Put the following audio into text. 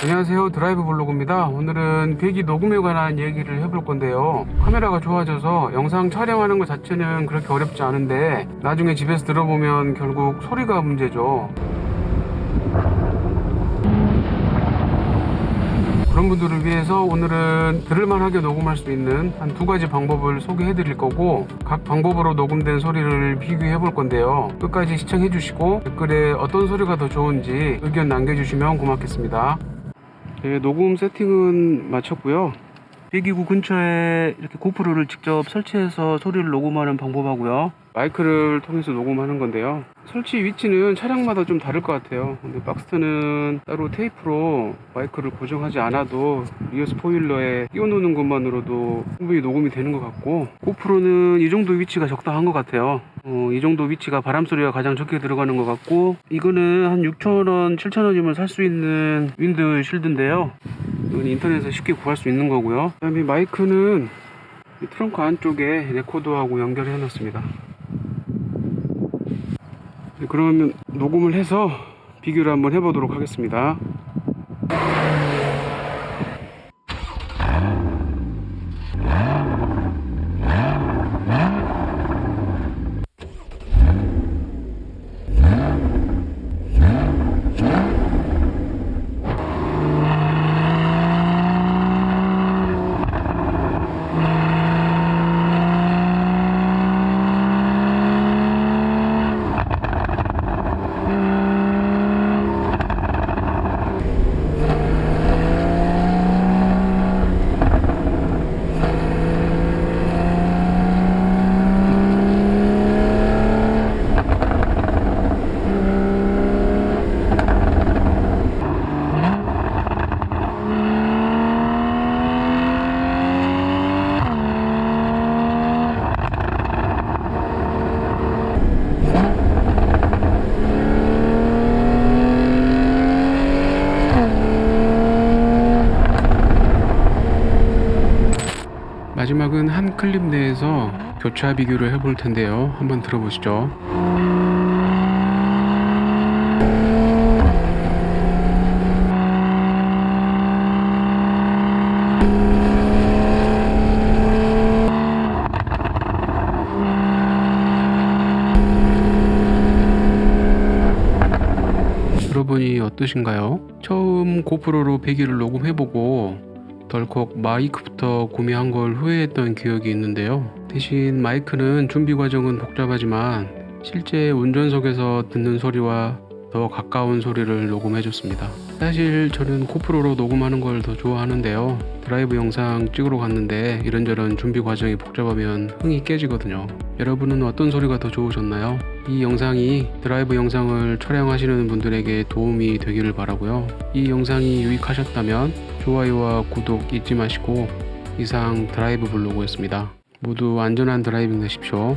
안녕하세요. 드라이브 블로그입니다. 오늘은 배기 녹음에 관한 얘기를 해볼 건데요. 카메라가 좋아져서 영상 촬영하는 것 자체는 그렇게 어렵지 않은데 나중에 집에서 들어보면 결국 소리가 문제죠. 그런 분들을 위해서 오늘은 들을만하게 녹음할 수 있는 한 두 가지 방법을 소개해 드릴 거고 각 방법으로 녹음된 소리를 비교해 볼 건데요. 끝까지 시청해 주시고 댓글에 어떤 소리가 더 좋은지 의견 남겨주시면 고맙겠습니다 네, 녹음 세팅은 마쳤고요 배기구 근처에 이렇게 고프로를 직접 설치해서 소리를 녹음하는 방법하고요. 마이크를 통해서 녹음하는 건데요. 설치 위치는 차량마다 좀 다를 것 같아요. 근데 박스트는 따로 테이프로 마이크를 고정하지 않아도 리어 스포일러에 끼워놓는 것만으로도 충분히 녹음이 되는 것 같고 고프로는 이 정도 위치가 적당한 것 같아요. 어, 이 정도 위치가 바람 소리가 가장 적게 들어가는 것 같고 이거는 한 6,000원, 7,000원이면 살 수 있는 윈드 실드인데요 이건 인터넷에서 쉽게 구할 수 있는 거고요. 그 다음에 마이크는 이 트렁크 안쪽에 레코더하고 연결해 놨습니다. 네, 그러면 녹음을 해서 비교를 한번 해보도록 하겠습니다 마지막은 한 클립 내에서 교차 비교를 해볼 텐데요 한번 들어보시죠 들어보니 어떠신가요? 처음 고프로로 배기를 녹음해보고 덜컥 마이크부터 구매한 걸 후회했던 기억이 있는데요. 대신 마이크는 준비 과정은 복잡하지만 실제 운전석에서 듣는 소리와 더 가까운 소리를 녹음해줬습니다. 사실 저는 고프로로 녹음하는 걸 더 좋아하는데요. 드라이브 영상 찍으러 갔는데 이런저런 준비 과정이 복잡하면 흥이 깨지거든요. 여러분은 어떤 소리가 더 좋으셨나요? 이 영상이 드라이브 영상을 촬영하시는 분들에게 도움이 되기를 바라고요. 이 영상이 유익하셨다면 좋아요와 구독 잊지 마시고 이상 드라이브 블로그였습니다. 모두 안전한 드라이빙 되십시오.